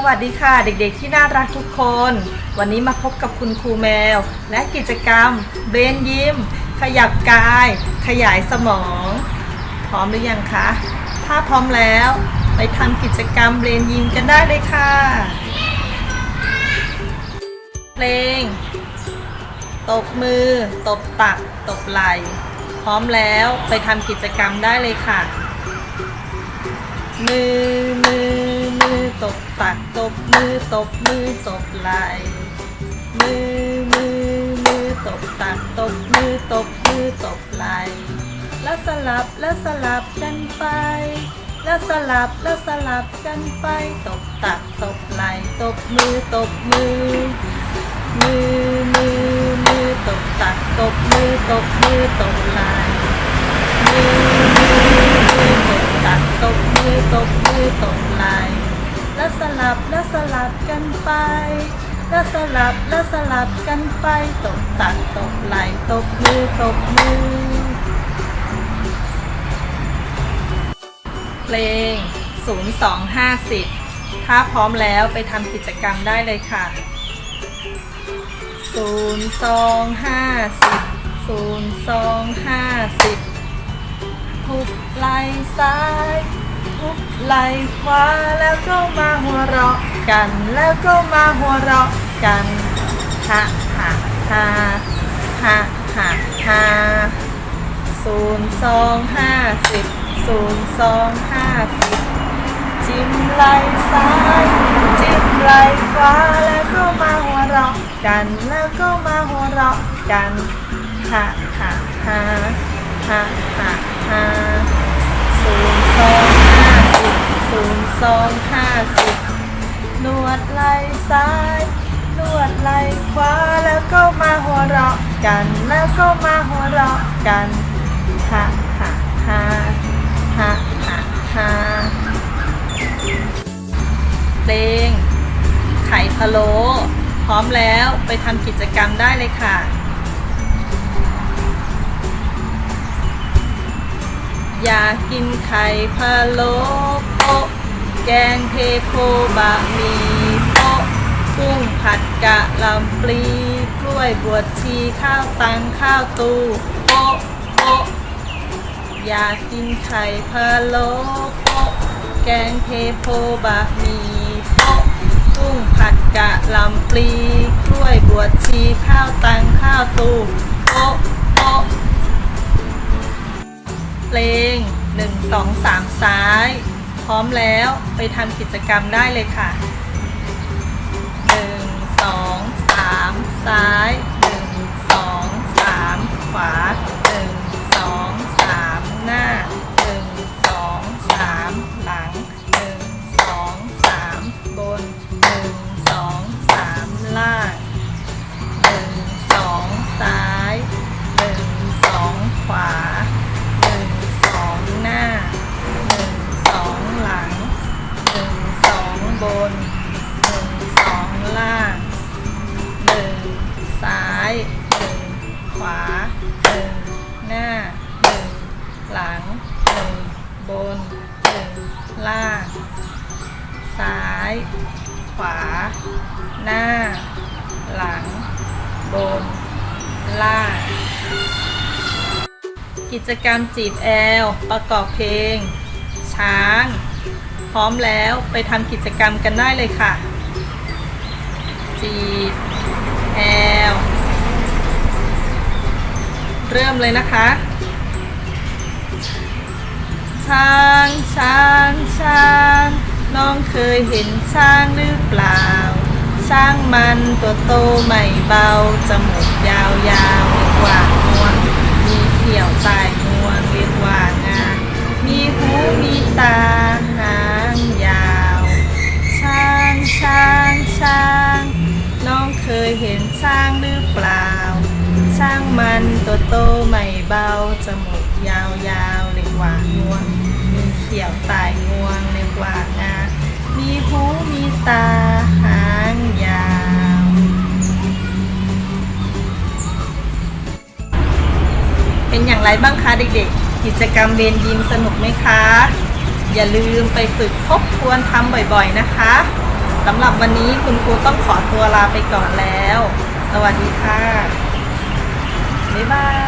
สวัสดีค่ะเด็กๆที่น่ารักทุกคน วันนี้มาพบกับคุณครูแมว และกิจกรรมเบนยิ้ม ขยับกาย ขยายสมอง พร้อมหรือยังคะถ้าพร้อมแล้วไปทำกิจกรรมเบนยิ้มกันได้เลยค่ะ เพลง ตบมือ ตบตัก ตบไหล่พร้อมแล้วไปทำกิจกรรมได้เลยค่ะมือมือมือต บตักตบมือตบมือตบไหลมือมือมือตบตักตบมือตบมือตบไหลแล้วสลับแล้วสลับกันไป แล้วสลับแล้วสลับกันไป ตบตักตบไหลตบมือตบมือ มือมือมือตบตักตบมือตบมือตบไหลมือมือมือตบตักตบมือตบมือตบไหล แล้วสลับแล้วสลับกันไป แล้วสลับแล้วสลับกันไป ตบตักตบไหลตบมือตบมือ เพลง 0250 ถ้าพร้อมแล้วไปทำกิจกรรมได้เลยค่ะศูนย์สองห้าสิบศูนย์สองห้าสิบทุบไหลซ้ายทุบไหลขวาแล้วก็มา เราะกันแล้วก็มาหัวเราะกันฮะฮะฮะฮะฮะฮะศูนย์สองห้าสิบศูนย์สองห้าสิบจิ้มไหลซ้ายจิ้มไหลขวาแล้วก็มาหัวเราะกันแล้วก็มาหัวเราะกันฮ่าฮ่าฮ่าฮ่าฮ่าฮ่าศูนย์สองห้าสิบศูนย์สองห้าสิบ วดไหล่ซ้ายนวดไหล่ขวาแล้วก็มาหัวเราะกันแล้วก็มาหัวเราะกันฮ่าฮ่าฮ่าฮ่าฮ่าฮ่าเพลงไข่พะโล้พร้อมแล้วไปทำกิจกรรมได้เลยค่ะอยากกินไข่พะโล้โปะแกงเทโพบะหมี่ ดกะลำปลีกล้วยบวชชีข้าวตังข้าวตูโปะโปะอยากกินไข่พะโล้โปะแกงเทโพบะหมี่โปะกุ้งผัดกะลำปลีกล้วยบวชชีข้าวตังข้าวตูโปะโปะเพลง1 2 3 ซ้าย พร้อมแล้วไปทำกิจกรรมได้เลยค่ะ นึ่งซ้ายหนึ่งขวาหนึ่งหน้าหนึ่งหลังหนึ่งบนหนึ่งล่าง ซ้าย ขวา หน้า หลัง บน ล่าง กิจกรรมจีบแอล ประกอบเพลง ช้าง พร้อมแล้วไปทำกิจกรรมกันได้เลยค่ะ จีบ แอลเริ่มเลยนะคะช้างช้างช้างน้องเคยเห็นช้างหรือเปล่า ช้างมันตัวโตไม่เบาจมูกยาวยาวกว่างวงมีเขียวตาย ตัวโตไม่เบา จมูกยาวยาวเรียกว่างวง มีเขียวใต้งวงเรียกว่างา มีหูมีตาหางยาวเป็นอย่างไรบ้างคะเด็กๆ กิจกรรมเรียนยิมสนุกไหมคะ อย่าลืมไปฝึกทบทวนทำบ่อยๆนะคะสำหรับวันนี้คุณครูต้องขอตัวลาไปก่อนแล้ว สวัสดีค่ะ บ๊ายบาย